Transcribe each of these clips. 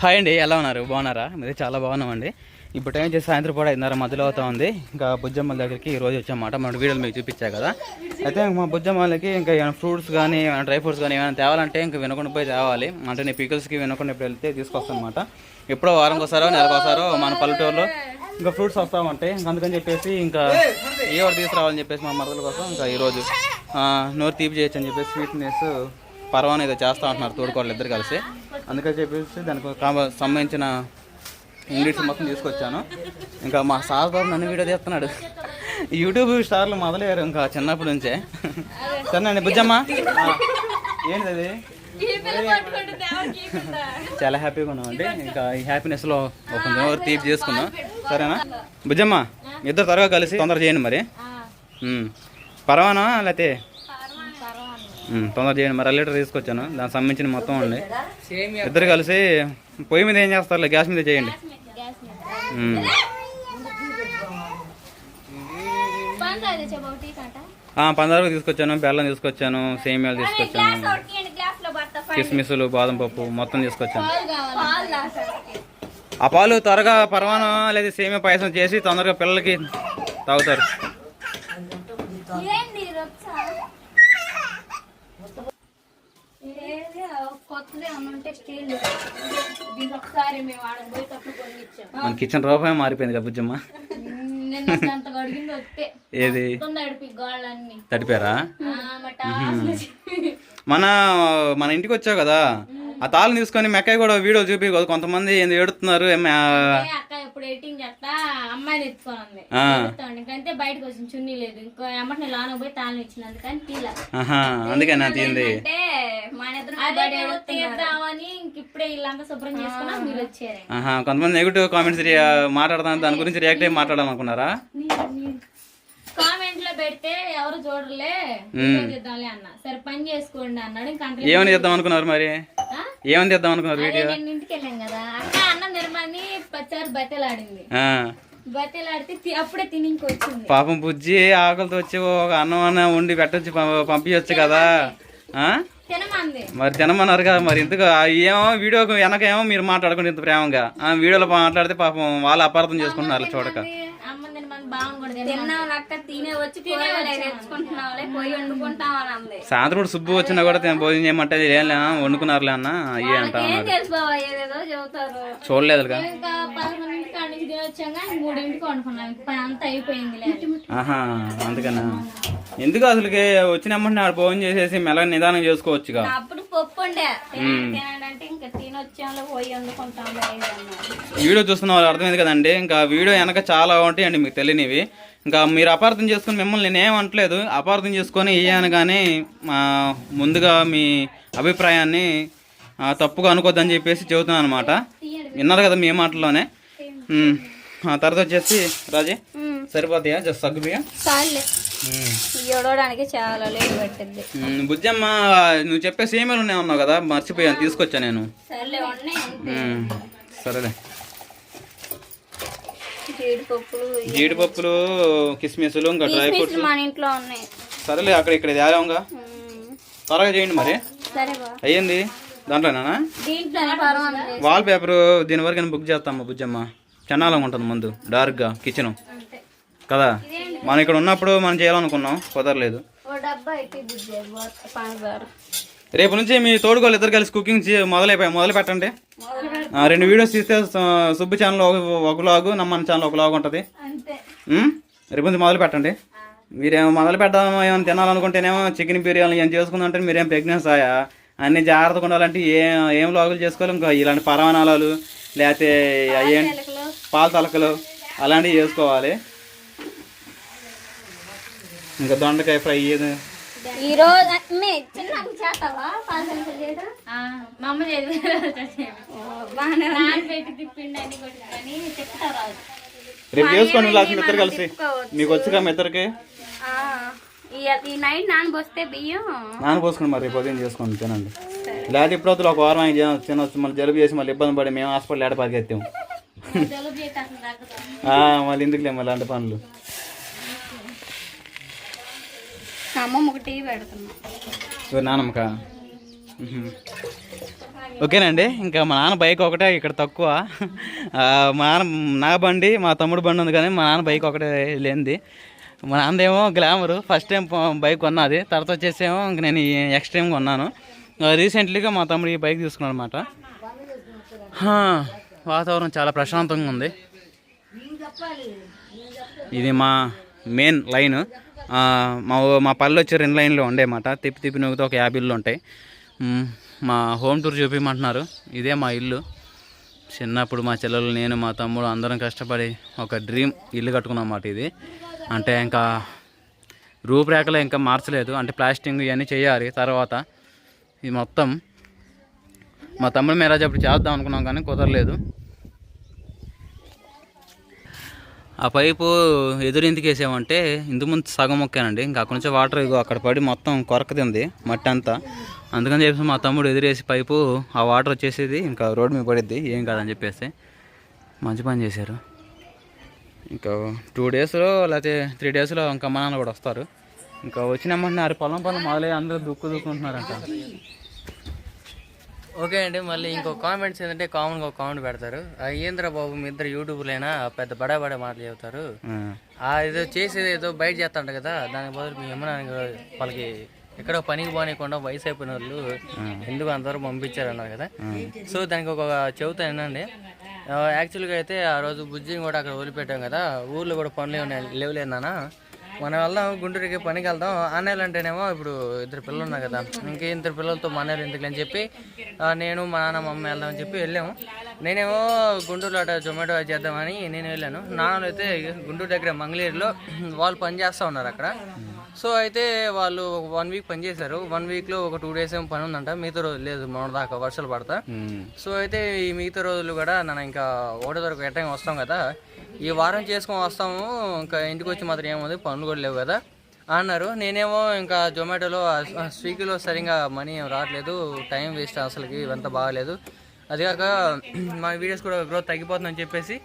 Hi అండి ఎలా ఉన్నారు? బాగున్నారా? మీరు చాలా బాగున్నామండి ఇప్పుడు టైం చేసి సాయంత్రం పూట ఐదున్నర మధ్యలో అవుతా ఉంది. ఇంకా బుజ్జమ్మల దగ్గరికి ఈ రోజు వచ్చామాట మన వీడియోలు మీకు చూపించా కదా. అయితే మా బుజ్జమ్మలకి ఇంకా ఏమైనా ఫ్రూట్స్ కానీ ఏమైనా డ్రై ఫ్రూట్స్ కానీ ఏమైనా తేవాలంటే ఇంకా వినకుండా పోయి తేవాలి. అంటే నేను పీకల్స్కి వినకుండా ఇప్పుడు వెళ్తే తీసుకొస్తానమాట ఎప్పుడో ఎప్పుడో వస్తారో నెలకు వస్తారో మన పల్లెటూరులో ఇంకా ఫ్రూట్స్ వస్తామంటే ఇంకా అందుకని చెప్పేసి ఇంకా ఏ ఒకటి తీసుకురావాలని చెప్పేసి మా మరదల కోసం ఇంకా ఈరోజు నోరు తీపి చేయొచ్చు అని చెప్పేసి స్వీట్నెస్ పర్వాన్ని ఏదో చేస్తూ ఉంటున్నారు తోడుకోవాలి ఇద్దరు కలిసి. అందుకని చెప్పేసి దానికి సంబంధించిన ఇంగ్లీష్ మొత్తం తీసుకొచ్చాను. ఇంకా మా సార్ బాబు నన్ను వీడియో తీస్తున్నాడు. యూట్యూబ్ స్టార్లు మొదలయ్యారు ఇంకా చిన్నప్పటి నుంచే. సరేనండి బుజ్జమ్మ. ఆ, ఏంటిది అది? చాలా హ్యాపీగా ఉన్నామండి ఇంకా ఈ హ్యాపీనెస్లో ఒక ఎవరు తీపి చేసుకున్నాం సరేనా? బుజ్జమ్మ ఇద్దరు త్వరగా కలిసి తొందర చేయండి మరి. పర్వానా లేకపోతే తొందర చేయండి. మరి లీటర్ తీసుకొచ్చాను. దానికి సంబంధించిన మొత్తం అండి ఇద్దరు కలిసి పొయ్యి మీద ఏం చేస్తారులే? గ్యాస్ మీద చేయండి. పందారు తీసుకొచ్చాను బెల్లం తీసుకొచ్చాను సేమియాలు తీసుకొచ్చాను కిస్మిస్లు బాదం పప్పు మొత్తం తీసుకొచ్చాను. ఆ పాలు త్వరగా పరమానం లేదా సేమియా పాయసం చేసి తొందరగా పిల్లలకి తాగుతారు ఏంది రొచ్చా ఏది కొత్తది అమ్మంటే స్టీల్ దీనికి ఒకసారి మేము ఆడ పోయేటప్పుడు కొన్ని ఇచ్చాం మన కిచెన్ రూపాయి మారిపోయింది కదా బుజ్జమ్మ? ఏది? తడిపారా? మన మన ఇంటికి వచ్చావు కదా? ఆ తాళం తీసుకొని మెక్కయ్య కూడా వీడియో చూపి కొంతమంది ఏంది ఏడుతున్నారు? ఇప్పుడు ఎయిటింగ్ చేస్తా అమ్మాయిని ఎత్తుకోండి ఆ. ఇంకంటే బయటకు వచ్చిన చున్నీ లేదు. ఇంకో ఎమ్మటి నేను లోన పోయి తాళం ఇచ్చిన అందుకని తీలా. ఆహా అందుకే నా తీంది. తీద్దామని ఇంక ఇప్పుడే ఇల్లంతా శుభ్రం చేసుకున్నా మీరు వచ్చారు. కొంతమంది నెగిటివ్ కామెంట్స్ మాట్లాడతాను దాని గురించి రియాక్ట్ అయ్యి మాట్లాడాలనుకున్నారా? కామెంట్లో పెడితే ఎవరు చూడలే తీద్దాంలే అన్న. సరే పని చేసుకోండి అన్నాడు ఇంకా ఏమని చేద్దాం? అనుకున్నారు మరి? ఏమని చేద్దాం అనుకున్నారు వీడియో? ఇంటికి వెళ్ళాం కదా. అక్క అన్నం తినమని పచ్చారు బతెలాడింది ఆ, బతెలాడితే తి- అప్పుడే తిని ఇంకొచ్చింది పాపం బుజ్జి ఆకలితో వచ్చి ఒక అన్నం అన్న వండి పెట్టొచ్చి ప- పంపించొచ్చు కదా. మరి తినమన్నారు కదా మరి. ఎందుకు ఏమో వీడియోకి వెనకేమో మీరు మాట్లాడుకుంటే ఇంత ప్రేమగా. వీడియోలో మాట్లాడితే పాపం వాళ్ళు అపార్థం చేసుకుంటున్నారు చూడక. సాయంత్రం సుబ్బు వచ్చినా కూడా తిన- భోజనం చేయమంటే ఏం లే వండుకున్నారులే అన్న అయ్యే అంటా ఏం ఉన్నారు ఎందుకు అసలుకి వచ్చిన వెంటనే ఆడ భోజనం చేసేసి మెల్లగా నిదానం చేసుకోవచ్చుగా? అప్పుడు పప్పు వీడియో చూస్తున్న వాళ్ళు అర్థమైంది కదండి. ఇంకా వీడియో వెనక చాలా ఉంటాయండి మీకు తెలియనివి. ఇంకా మీరు అపార్థం చేసుకుని మిమ్మల్ని నేనేం అనట్లేదు. అపార్థం చేసుకొని ఇయ్యాను కానీ ముందుగా మీ అభిప్రాయాన్ని తప్పుగా అనుకోద్దని చెప్పేసి చెబుతున్నాను అనమాట విన్నారు కదా మీ. ఆ, తర్వాత వచ్చేసి రాజీ. సరిపోతాయా? జస్ట్ సగ్గు బియ్యం చాలే. ఉమ్. ఇవ్వడానికి చాలా లేట్ పెట్టింది. బుజ్జమ్మ నువ్వు చెప్పే సేమలు ఉన్నాయి ఉన్నావు కదా మర్చిపోయాను తీసుకొచ్చా నేను. సర్లే జీడిపప్పులు కిస్మిస్లు ఇంకా డ్రై ఫ్రూట్స్. మన ఇంట్లో ఉన్నాయి. సరేలే అక్కడ ఇక్కడ తేలాంగా. త్వరగా చేయండి మరి. అయ్యింది. దాంట్లోనా? వాల్ పేపర్ దీని వరకు నేను బుక్ చేస్తామ్మా బుజ్జమ్మ? చెన్నాలంగా ఉంటుంది ముందు డార్క్గా కిచెన్ కదా? మనం ఇక్కడ ఉన్నప్పుడు మనం చేయాలనుకున్నాం కుదరలేదు. రేపు నుంచి మీ తోడుగోళ్ళు ఇద్దరు కలిసి కుకింగ్ మొదలైపోయి. మొదలు పెట్టండి. రెండు వీడియోస్ తీస్తే సుబ్బు ఛానల్ ఒక ఒక లాగు నమ్మని ఛానల్ ఒక లాగు ఉంటుంది? రేపు నుంచి మొదలు పెట్టండి. మీరేమో మొదలు పెట్టడం ఏమైనా తినాలనుకుంటేనేమో చికెన్ బిర్యానీ ఏం చేసుకుందంటే మీరేం ప్రెగ్నెన్స్ ఆయా అన్ని జాగ్రత్తగా ఉండాలంటే ఏం ఏం లాగులు చేసుకోవాలి ఇంకా ఇలాంటి పరమాణాలు లేకపోతే పాల తలకలు అలాంటివి చేసుకోవాలి. ఇంకా దొండకాయ ఫ్రై ఇది ఈ రోజు రేపు చేసుకోండి లాస్ట్ ఇద్దరు కలిసి. మీకు వచ్చుగా మీ ఇద్దరికి? ఆ, ఈ నైట్ నానబోస్తే బియ్యం. నానపోసుకోండి మరి రేపు ఉదయం చేసుకోండి తినండి. లేకపోతే ఇప్పుడు వద్దులు ఒక వారం ఆయన తినొచ్చు. మళ్ళీ జలుబు చేసి మళ్ళీ ఇబ్బంది పడి మేము హాస్పిటల్ ఏడ పరిగెత్తాం. జలుబు చేసి అసలు తగ్గదు ఆ, మళ్ళీ ఎందుకులే మళ్ళీ అలాంటి పనులు? అమ్మమ్మ టీ పెడుతున్నా. నానమ్మక ఓకేనండి ఇంకా మా నాన్న బైక్ ఒకటే ఇక్కడ తక్కువ. మా నాన్న నా బండి మా తమ్ముడు బండి ఉంది కానీ మా నాన్న బైక్ ఒకటే లేనిది. మా నాన్నదేమో గ్లామరు ఫస్ట్ టైం బైక్ కొన్నది. తర్వాత వచ్చేసేమో ఇంక నేను ఈ ఎక్స్ట్రీమ్ కొన్నాను. రీసెంట్లీగా మా తమ్ముడు ఈ బైక్ తీసుకున్నాను అనమాట వాతావరణం చాలా ప్రశాంతంగా ఉంది. ఇది మా మెయిన్ లైన్. మా మా పల్లె వచ్చి రెండు లైన్లు ఉండేమాట తిప్పి తిప్పి నొక్కితే ఒక యాభై ఇల్లు ఉంటాయి. మా హోమ్ టూర్ చూపించమంటున్నారు ఇదే మా ఇల్లు. చిన్నప్పుడు మా చెల్లెలు నేను మా తమ్ముడు అందరం కష్టపడి ఒక డ్రీమ్ ఇల్లు కట్టుకున్నాం మాట ఇది. అంటే ఇంకా రూపురేఖలు ఇంకా మార్చలేదు. అంటే ప్లాస్టింగ్ ఇవన్నీ చేయాలి. తర్వాత ఇది మొత్తం మా తమ్ముడు మ్యారేజ్ అప్పుడు చేద్దాం అనుకున్నాం కానీ కుదరలేదు. ఆ పైపు ఎదురింటికి వేసామంటే ఇందు ముందు సగం మొక్కానండి. ఇంకా అక్కడి నుంచి వాటర్ ఇగో అక్కడ పడి మొత్తం కొరకదింది మట్టి అంతా. అందుకని చెప్పేసి మా తమ్ముడు ఎదురేసి పైపు ఆ వాటర్ వచ్చేసేది ఇంకా రోడ్డు మీద పడిద్ది ఏం కాదని చెప్పేసి మంచి పని చేశారు. ఇంకా టూ డేస్లో లేకపోతే త్రీ డేస్లో ఇంకా అమ్మ నాన్న కూడా వస్తారు. ఇంకా వచ్చినామంటే ఆరు పొలం పొలం మొదలై అందరూ దుక్కు దుక్కుంటున్నారంట. ఓకే అండి మళ్ళీ ఇంకో కామెంట్స్ ఏంటంటే కామన్గా ఒక కామెంట్ పెడతారు. ఏంద్ర బాబు మీ ఇద్దరు యూట్యూబ్లైనా పెద్ద బడా బడా మాటలు చెబుతారు. ఆ, ఏదో చేసేది ఏదో బయట చేస్తాంట కదా దానికి బదులు మీ అమ్మ నాన్న వాళ్ళకి ఎక్కడో పనికి పోనీయకుండా వయసు అయిపోయిన వాళ్ళు ఎందుకు అంతవరకు పంపించారు అన్నారు కదా సో దానికి ఒక చెబుతా ఏంటండి యాక్చువల్గా అయితే ఆ రోజు బుజ్జిని కూడా అక్కడ వదిలిపెట్టాం కదా ఊర్లో కూడా పనులు ఉన్నాయి లేవులేదన్నా మనం వెళ్దాం గుంటూరుకి పనికి వెళ్దాం అన్నయ్యలు అంటేనేమో ఇప్పుడు ఇద్దరు పిల్లలు ఉన్నారు కదా. ఇంకే ఇద్దరు పిల్లలతో మా అన్నయ్యలు ఎందుకు అని చెప్పి నేను మా నాన్న మా అమ్మ వెళ్దాం అని చెప్పి వెళ్ళాము. నేనేమో గుంటూరులో అట జొమాటో చేద్దామని నేను వెళ్ళాను. నాన్న అయితే గుంటూరు దగ్గర మంగళగిరిలో వాళ్ళు పని చేస్తూ ఉన్నారు అక్కడ. సో అయితే వాళ్ళు ఒక వన్ వీక్ పని చేశారు. వన్ వీక్లో ఒక టూ డేస్ ఏమో పని ఉందంట. మిగతా రోజు లేదు మొన్న దాకా వర్షాలు పడతా. సో అయితే ఈ మిగతా రోజులు కూడా నన్ను ఇంకా ఒకటో తరగతి ఎట్టగా వస్తాం కదా. ఈ వారం చేసుకొని వస్తాము. ఇంకా ఇంటికి వచ్చి మాత్రం ఏముంది? పనులు కూడా లేవు కదా. అన్నారు. నేనేమో ఇంకా జొమాటోలో స్విగ్గీలో సరిగా మనీ ఏం రావట్లేదు. టైం వేస్ట్ అసలుకి ఇవంతా బాగాలేదు. అదిగాక మా వీడియోస్ కూడా గ్రోత్ తగ్గిపోతుందని చెప్పేసి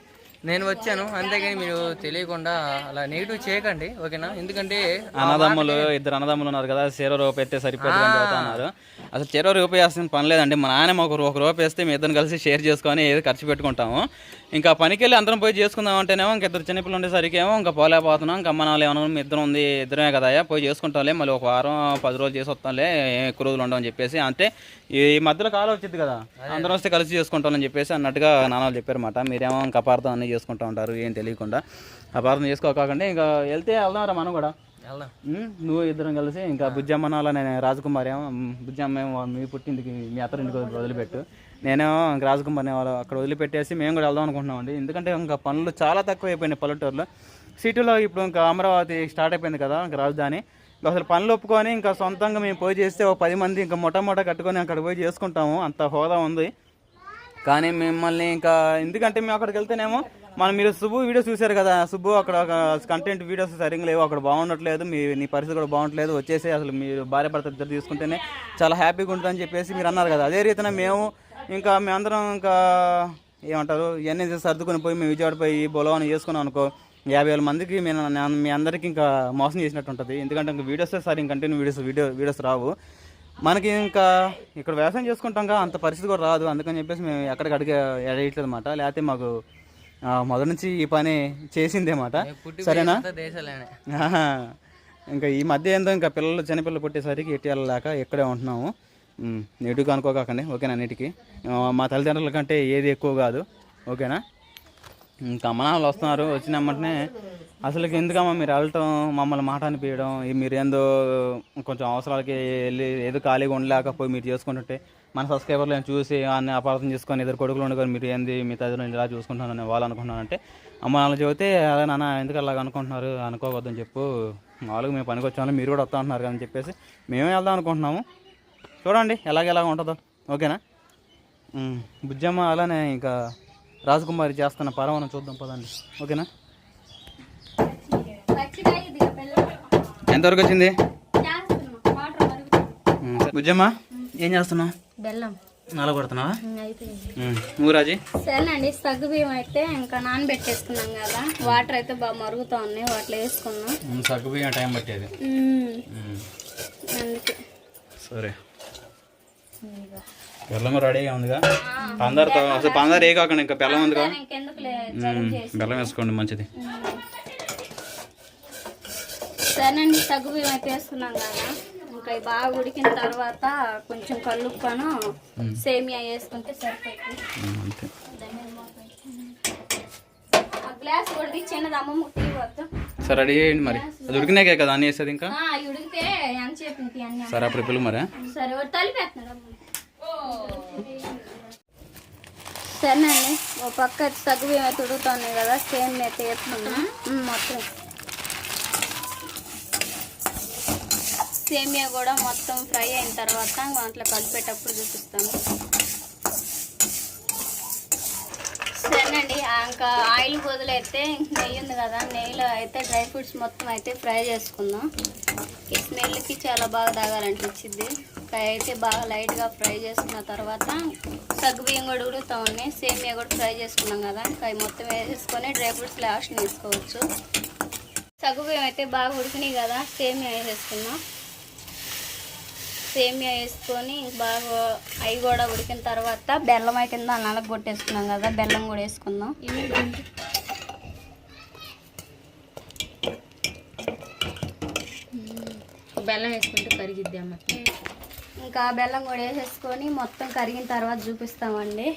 నేను వచ్చాను. అంతేగాని మీరు తెలియకుండా అలా నెగిటివ్ చేయకండి ఓకేనా? ఎందుకంటే అన్నదమ్ములు ఇద్దరు అన్నదమ్ములు ఉన్నారు కదా చెరో రూపాయి ఎత్తే సరిపోతుంది అని ఉన్నారు. అసలు చెరో రూపాయి పని లేదండి. మా నాయన ఒక రూ- ఒక రూపాయి వేస్తే మీ ఇద్దరు కలిసి షేర్ చేసుకొని ఏదో ఖర్చు పెట్టుకుంటాము. ఇంకా పనికి వెళ్ళి అందరం పోయి చేసుకుందాం అంటేనేమో ఇంకా ఇద్దరు చిన్నపిల్లలు ఉండేసరికి ఏమో ఇంకా పోలేకపోతున్నాం. ఇంకా అమ్మ నాన్న ఏమన్నా మీ ఇద్దరం ఉంది ఇద్దరమే కదా పోయి చేసుకుంటాంలే. మళ్ళీ ఒక వారం పది రోజులు చేసి వస్తాంలే. ఎక్కువ రోజులు ఉండవని చెప్పేసి. అంటే ఈ మధ్యలో కాలం వచ్చింది కదా అందరం వస్తే కలిసి చేసుకుంటామని చెప్పేసి అన్నట్టుగా నాన్నలు చెప్పారన్నమాట. మీరేమో ఇంకా అపార్థం అన్నీ చేసుకుంటూ ఉంటారు ఏం తెలియకుండా. అపార్థం చేసుకోకండి ఇంకా వెళ్తే వెళ్దాంరా మనం కూడా. వెళ్దాం. నువ్వు ఇద్దరం కలిసి ఇంకా బుజ్జమ్మ నాల నేను రాజకుమార్ ఏమో ఉమ్, బుజ్జమ్మ ఏమో మీ పుట్టింటికి మీ అత్తరింటికి వదిలి- వదిలిపెట్టు. నేనేమో ఇంక రాజకుమార్ వాళ్ళు అక్కడ వదిలిపెట్టేసి మేము కూడా వెళ్దాం అనుకుంటున్నామండి ఎందుకంటే ఇంకా పనులు చాలా తక్కువ అయిపోయినాయి పల్లెటూరులో. సిటీలో ఇప్పుడు ఇంకా అమరావతి స్టార్ట్ అయిపోయింది కదా ఇంకా రాజధాని. ఇంకా అసలు పనులు ఒప్పుకొని ఇంకా సొంతంగా మేము పోయి చేస్తే ఒక పది మంది ఇంకా మొట్ట మొట్ట కట్టుకొని అక్కడ పోయి చేసుకుంటాము. అంత హోదా ఉంది. కానీ మిమ్మల్ని ఇంకా ఎందుకంటే మేము అక్కడికి వెళ్తేనేమో మనం మీరు సుబ్బు వీడియోస్ చూశారు కదా సుబ్బు అక్కడ కంటెంట్ వీడియోస్ సరిగ్గా లేవు అక్కడ బాగుండట్లేదు మీ నీ పరిస్థితి కూడా బాగుండట్లేదు వచ్చేసి అసలు మీరు భార్య భర్త ఇద్దరు తీసుకుంటేనే చాలా హ్యాపీగా ఉంటుందని చెప్పేసి మీరు అన్నారు కదా. అదే రీతిన మేము ఇంకా మేమందరం ఇంకా ఏమంటారు ఇవన్నీ సర్దుకొని పోయి మేము విజయవాడ పోయి బొలవని చేసుకున్నాం అనుకో యాభై వేల మందికి మీ మీ అందరికీ ఇంకా మోసం చేసినట్టు ఉంటుంది. ఎందుకంటే ఇంకా వీడియోస్ సరే కంటిన్యూ వీడియోస్ వీడియో వీడియోస్ రావు. మనకి ఇంకా ఇక్కడ వ్యవసాయం చేసుకుంటాం కదా అంత పరిస్థితి కూడా రాదు. అందుకని చెప్పేసి మేము ఎక్కడికి అడిగే ఎడయట్లేదు అనమాట లేకపోతే మాకు మొదటి నుంచి ఈ పని చేసిందేమాట. సరేనా. ఇంకా ఈ మధ్య ఏందో ఇంకా పిల్లలు చిన్నపిల్లలు పుట్టేసరికి ఎట్టి వెళ్ళలేక ఇక్కడే ఉంటున్నాము. నెగిటివ్గా అనుకోకండి ఓకేనా అన్నిటికీ? మా తల్లిదండ్రుల కంటే ఏది ఎక్కువ కాదు ఓకేనా? ఇంకా అమ్మ నాన్నలు వస్తున్నారు వచ్చినమ్మంటనే అసలుకి ఎందుకమ్మా మీరు వెళ్ళటం మమ్మల్ని మాట అనిపించడం మీరు ఏందో కొంచెం అవసరాలకి వెళ్ళి ఏదో ఖాళీగా ఉండలేకపోయి మీరు చేసుకుంటుంటే మన సబ్స్క్రైబర్లు ఏం చూసి అన్ని అపార్థం చేసుకొని ఇద్దరు కొడుకులు ఉండగా మీరు ఏంది మీ తల్లిదండ్రులు ఇలా చూసుకుంటున్నారని వాళ్ళు అనుకుంటున్నారంటే అమ్మ నాన్న చెబితే అదే నాన్న ఎందుకు అలాగ అనుకుంటున్నారు? అనుకోవద్దని చెప్పు. మామూలుగా మేము పనికి వచ్చాము మీరు కూడా వస్తా అంటున్నారు అని చెప్పేసి మేమే వెళ్దాం అనుకుంటున్నాము. చూడండి ఎలాగ ఎలాగ ఉంటుందో. ఓకేనా? బుజ్జమ్మ అలానే ఇంకా రాజకుమారి చేస్తున్న పరమను చూద్దాం పదండి. ఓకేనా? ఎంతవరకు వచ్చింది. బుజ్జమ్మ? ఏం చేస్తున్నావు? బెల్లం. నలగొడుతున్నావా ఊరాజీ సరేనండి సగ్గు బియ్యం అయితే ఇంకా నానబెట్టేసుకున్నాం కదా. వాటర్ అయితే బాగా మరుగుతూ ఉన్నాయి వాటిలో వేసుకున్నాం. సగ్గుబియ్యం టైం పట్టేది. అందుకే. సరే. బెల్లం రెడీగా ఉందిగా? అందరితో అసలు పందారు ఏ కాకుండా ఇంకా బెల్లం ఉందిగా. బెల్లం వేసుకోండి మంచిది. సరేనండి సగ్గు బియ్యం అయితే వేసుకున్నాం కదా. ఇవి బాగా ఉడికిన తర్వాత కొంచెం కల్లుప్పాను. సేమియా వేసుకుంటే సరిపోతుంది. గ్లాస్ చిన్నది అమ్మమ్మ సరే రెడీ చేయండి మరి. అది ఉడికినాకే కదా అన్నీ వేసేది ఇంకా? ఉడికితే అన్ని సరే అప్పుడు పిల్లలు మరి? సరే తలిపేస్తున్నాడు. సరేనండి ఓ పక్క సగ్గు ఉడుకుతున్నాయి కదా సేమ్ అయితే వేసుకున్నా ఉమ్, మొత్తం. సేమియా కూడా మొత్తం ఫ్రై అయిన తర్వాత దాంట్లో కలిపేటప్పుడు చూపిస్తాను. సరేనండి ఇంకా ఆయిల్ వదిలేస్తే ఇంక నెయ్యి ఉంది కదా నెయ్యిలో అయితే డ్రై ఫ్రూట్స్ మొత్తం అయితే ఫ్రై చేసుకుందాం. ఈ స్మెల్కి చాలా బాగా తాగాలనిపించింది. ఫ్రై అయితే బాగా లైట్గా ఫ్రై చేసుకున్న తర్వాత సగ్గుబియ్యం కూడా ఉడుగుతూ ఉన్నాయి సేమియా కూడా ఫ్రై చేసుకున్నాం కదా ఇంకా అవి మొత్తం వేసేసుకొని డ్రై ఫ్రూట్స్ లాస్ట్ వేసుకోవచ్చు. సగ్గుబియ్యం అయితే బాగా ఉడికినాయి కదా సేమియా వేసేసుకున్నాం సేమియా వేసుకొని బాగా అవి కూడా ఉడికిన తర్వాత బెల్లం అయితే కింద నలగ కొట్టేసుకున్నాం కదా బెల్లం కూడా వేసుకుందాం. బెల్లం వేసుకుంటే కరిగిద్ది అమ్మ. ఇంకా బెల్లం కూడా వేసేసుకొని మొత్తం కరిగిన తర్వాత చూపిస్తామండి.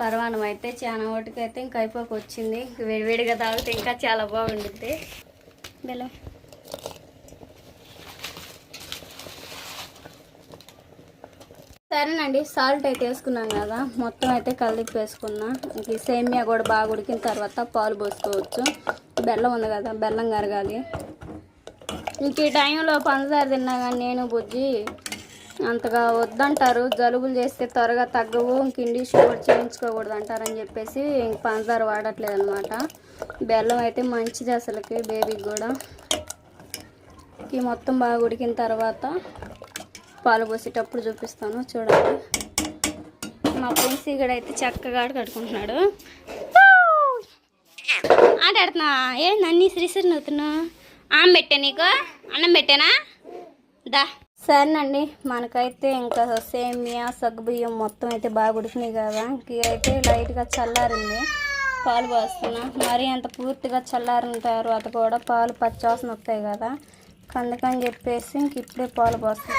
పర్వాణం అయితే చాలా అయితే ఇంకా అయిపోక వచ్చింది ఇంక వేడివేడిగా తాగితే ఇంకా చాలా బాగుంటుంది బెల్లం. సరేనండి సాల్ట్ అయితే వేసుకున్నాం కదా. మొత్తం అయితే కలిపి వేసుకున్నా. ఇంక ఈ సేమియా కూడా బాగా ఉడికిన తర్వాత పాలు పోసుకోవచ్చు. బెల్లం ఉంది కదా బెల్లం కరగాలి. ఇంక ఈ టైంలో పంచదార తిన్నా కానీ నేను బుజ్జి అంతగా వద్దంటారు. జలుబులు చేస్తే త్వరగా తగ్గవు. ఇంక ఇండిషన్ కూడా చేయించుకోకూడదు అంటారని చెప్పేసి ఇంక పంచదార వాడట్లేదు అనమాట బెల్లం అయితే మంచిది అసలుకి బేబీకి కూడా. ఈ మొత్తం బాగా ఉడికిన తర్వాత పాలు పోసేటప్పుడు చూపిస్తాను చూడండి. మా ఫ్రెండ్స్ ఇక్కడ అయితే చక్కగా ఆట కట్టుకుంటున్నాడు ఆట ఆడుతున్నా. ఏంది నన్ను శ్రీశ్రీ నవ్వుతున్నా ఆమె పెట్టా నీకు? అన్నం పెట్టానా? దా. సరేనండి మనకైతే ఇంకా సేమియా సగ్గుబియ్యం మొత్తం అయితే బాగా ఉడికినాయి కదా. ఇంక అయితే లైట్గా చల్లారింది. పాలు పోస్తున్నా. మరి అంత పూర్తిగా చల్లారిన తర్వాత కూడా పాలు పచ్చాసన వస్తాయి కదా. అందుకని చెప్పేసి ఇంక ఇప్పుడే పాలు పోస్తాం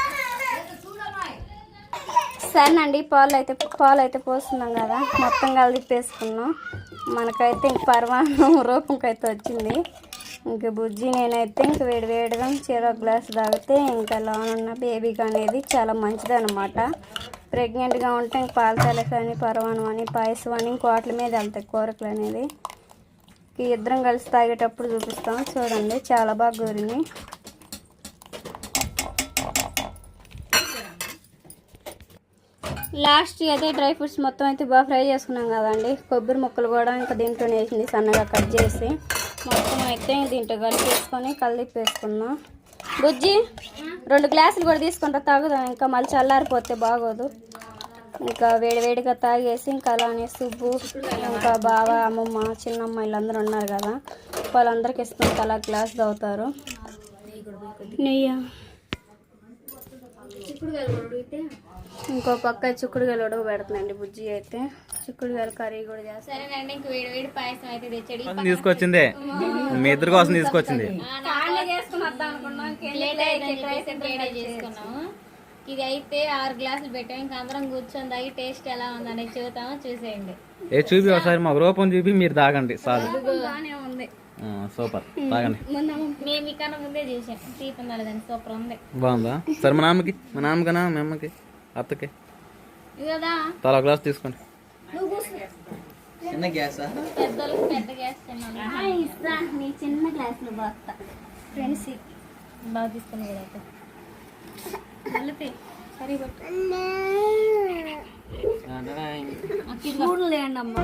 సరేనండి పాలు అయితే పాలు అయితే పోస్తున్నాం కదా. మొత్తం కలిపేసుకున్నాం మనకైతే ఇంక పర్వాణం రూపంకైతే వచ్చింది. ఇంక బుజ్జి నేనైతే ఇంక వేడి వేడిగా చీర గ్లాస్ తాగితే ఇంకా లోనున్న బేబీకి అనేది చాలా మంచిది అనమాట ప్రెగ్నెంట్గా ఉంటే ఇంక పాలతల కానీ పర్వాణం అని పాయసం అని ఇంకోట్ల మీద వెళ్తాయి కూరకులు అనేది. ఇద్దరం కలిసి తాగేటప్పుడు చూపిస్తాం. చూడండి చాలా బాగా కూరింది లాస్ట్ అయితే డ్రై ఫ్రూట్స్ మొత్తం అయితే బాగా ఫ్రై చేసుకున్నాం కదండి. కొబ్బరి ముక్కలు కూడా ఇంకా దీంట్లో వేసింది సన్నగా కట్ చేసి. మొత్తం అయితే దీంట్లో కలిపేసుకొని కలిపి వేసుకుందాం బుజ్జి రెండు గ్లాసులు కూడా తీసుకుంటా తాగుదాం. ఇంకా మళ్ళీ చల్లారిపోతే బాగోదు. ఇంకా వేడివేడిగా తాగేసి ఇంకా అలానే సుబ్బు ఇంకా బావ అమ్మమ్మ చిన్నమ్మ వీళ్ళందరూ ఉన్నారు కదా. వాళ్ళందరికీ ఇస్తాం అలా గ్లాస్ తాగుతారు. నెయ్యి? ఇంకో పక్క చిక్కుడుగాయలు ఉడక పెడుతుందండి బుజ్జి అయితే. చిక్కుడుగాయలు కర్రీ కూడా చేస్తాం. సరేనండి ఇంక వేడి వేడి పాయసం అయితే తెచ్చాడు. తీసుకొచ్చిందే. మీ ఇద్దరి కోసం తీసుకొచ్చింది. ఇది అయితే ఆరు గ్లాసులు పెట్టాము ఇంకా అందరం కూర్చొని తాగి టేస్ట్ ఎలా ఉందని చూద్దాము చూసేయండి. ఏ చూపి ఒకసారి మాకు రూపం చూపి మీరు తాగండి. ఆ, సూపర్. తాగండి. మేము మీకన్నా ముందే చూసాం. తీపి సూపర్ ఉంది. బాగుందా? సరే మా నాన్నకి మా నాన్నకనా మా అమ్మకి. అత్తకి. తలా గ్లాస్ తీసుకోండి. చిన్న గ్యాసా? పెద్దోళ్ళకి పెద్ద గ్యాస్ తిన్నాను ఇస్తా. నీ చిన్న గ్లాసులు బాస్తా ఫ్రెండ్స్ బాగా తీసుకుని కలిపి సరే అమ్మా.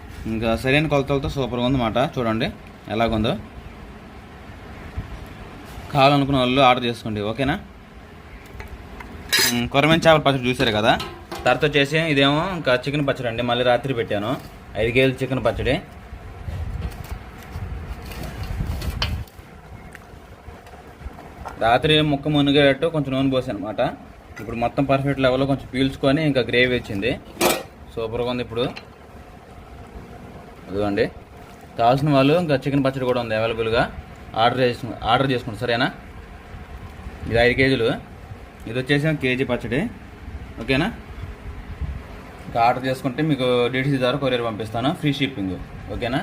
ఇంకా సరైన కొలతలతో సూపర్గా ఉందన్నమాట. చూడండి ఎలాగుందో. కావాలనుకున్న వాళ్ళు ఆర్డర్ చేసుకోండి ఓకేనా? కొరమైన చేపల పచ్చడి చూసారు కదా? తర్వాత వచ్చేసి ఇదేమో ఇంకా చికెన్ పచ్చడి అండి మళ్ళీ రాత్రి పెట్టాను. ఐదు కేజీలు చికెన్ పచ్చడి. రాత్రి ముక్క మునిగేటట్టు కొంచెం నూనె పోసాను అనమాట ఇప్పుడు మొత్తం పర్ఫెక్ట్ లెవెల్లో కొంచెం పీల్చుకొని ఇంకా గ్రేవీ వచ్చింది. సూపర్గా ఉంది ఇప్పుడు. అదిగోండి కావాల్సిన వాళ్ళు ఇంకా చికెన్ పచ్చడి కూడా ఉంది అవైలబుల్గా. ఆర్డర్ చేసు ఆర్డర్ చేసుకోండి సరేనా? ఇది ఐదు కేజీలు. ఇది వచ్చేసి కేజీ పచ్చడి. ఓకేనా? ఇంకా ఆర్డర్ చేసుకుంటే మీకు డీటీసీ ద్వారా కొరియర్ పంపిస్తాను. Free shipping. ఓకేనా?